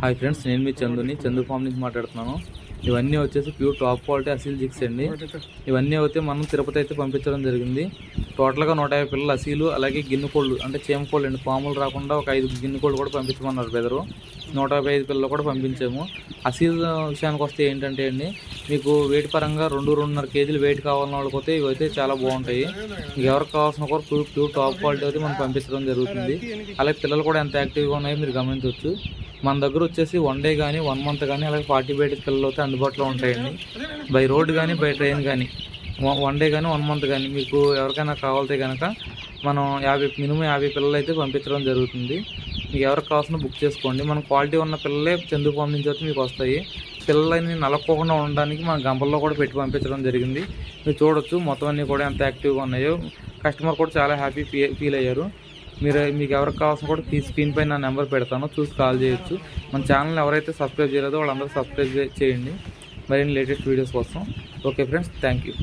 Hi friends నేను మీ చందుని Chandu form నుంచి మాట్లాడుతున్నాను. ఇవన్నీ వచ్చేసి pure top quality aseel chicks అండి. ఇవన్నీ అయితే మనం తిరుపతి అయితే పంపించడం జరిగింది. టోటల్గా నూట యాభై పిల్లలు అసీలు అలాగే గిన్నె కోళ్ళు అంటే చీమ కోళ్ళు అండి. పాములు రాకుండా ఒక ఐదు గిన్నె కోళ్ళు కూడా పంపించమన్నారు బెదరు నూట యాభై ఐదు పిల్లలు కూడా పంపించాము. అసీల్ విషయానికి వస్తే ఏంటంటే అండి మీకు వెయిట్ పరంగా రెండు రెండున్నర కేజీలు వెయిట్ కావాలన్న వాళ్ళకి అయితే ఇవి అయితే చాలా బాగుంటాయి. ఎవరికి కావాల్సిన కూడా ప్యూర్ ప్యూర్ టాప్ క్వాలిటీ అయితే మనం పంపించడం జరుగుతుంది. అలాగే పిల్లలు కూడా ఎంత యాక్టివ్గా ఉన్నాయో మీరు గమనించవచ్చు. మన దగ్గర వచ్చేసి వన్ డే కానీ వన్ మంత్ కానీ అలాగే ఫార్టీ బైట్ పిల్లలు అయితే అందుబాటులో ఉంటాయండి. బై రోడ్ కానీ బై ట్రైన్ కానీ వన్ డే కానీ వన్ మంత్ కానీ మీకు ఎవరికైనా కావాలితే కనుక మనం యాభై మినిమం యాభై పిల్లలు అయితే పంపించడం జరుగుతుంది. మీకు ఎవరికి కావాల్సిన బుక్ చేసుకోండి. మన క్వాలిటీ ఉన్న పిల్లలే చందు ఫామ్ నుంచి మీకు వస్తాయి. పిల్లలని నలక్కోకుండా ఉండడానికి మన గంపల్లో కూడా పెట్టి పంపించడం జరిగింది. మీరు చూడొచ్చు మొత్తం అన్నీ కూడా ఎంత యాక్టివ్గా ఉన్నాయో. కస్టమర్ కూడా చాలా హ్యాపీ ఫీల్ అయ్యారు. మీరు మీకు ఎవరికి కావాల్సిన కూడా ఈ స్క్రీన్ పైన నా నెంబర్ పెడతాను. చూసి కాల్ చేయొచ్చు. మన ఛానల్ ఎవరైతే సబ్స్క్రైబ్ చేయలేదో వాళ్ళందరూ సబ్స్క్రైబ్ చేయండి. మరిన్ని లేటెస్ట్ వీడియోస్ కోసం. Okay friends thank you.